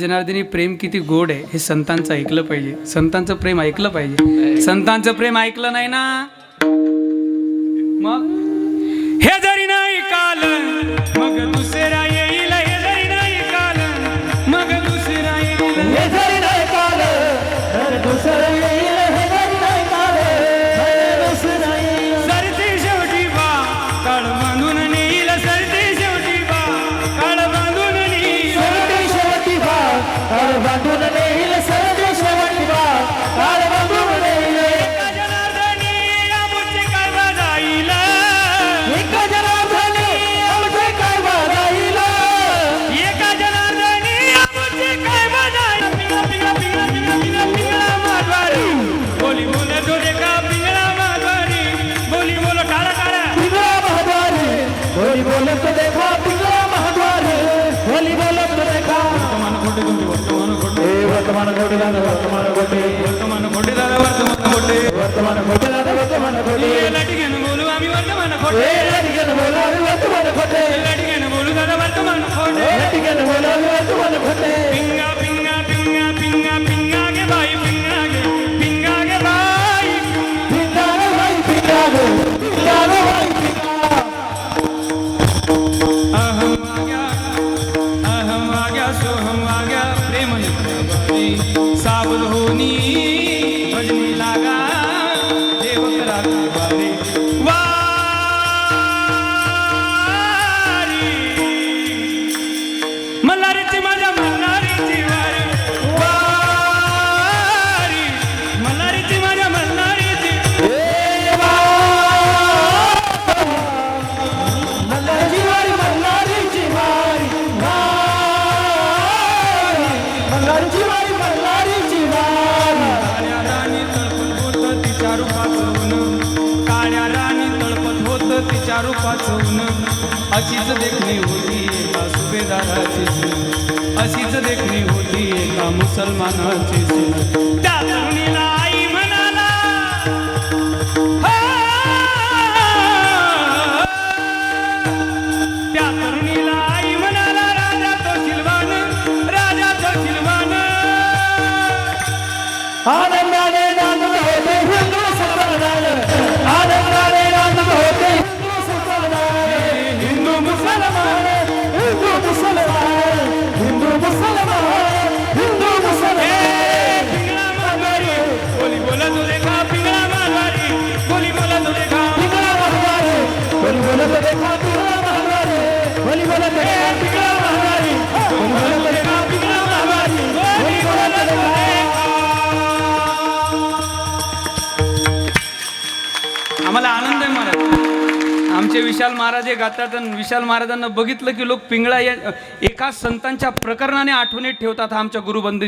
जनार्दनी प्रेम किती गोड आहे हे संतांचं ऐकलं पाहिजे. संतांचं प्रेम ऐकलं पाहिजे. संतांचं प्रेम ऐकलं नाही ना? मग? हे বলত দেখা পিলা মহাদ্বারে বলি বলত দেখা বর্তমান ঘটে বর্তমান ঘটে বর্তমান ঘটে বর্তমান ঘটে বর্তমান ঘটে বর্তমান ঘটে বর্তমান ঘটে বর্তমান ঘটে লাটিকেন বলু আমি বর্তমান ঘটে লাটিকেন বলু আমি বর্তমান ঘটে লাটিকেন বলু দাদা বর্তমান ঘটে লাটিকেন বলু पावन होनी दारू पाचवून अशीच देखणी होती एका सुभेदाराची अशीच देखणी होती एका मुसलमानाची त्या तरुणीला आम्हाला आनंद आहे महाराज. आमचे विशाल महाराज हे गातात आणि विशाल महाराजांना बघितलं की लोक पिंगळा या एका संतांच्या प्रकरणाने आठवणीत ठेवतात आमच्या गुरुबंदी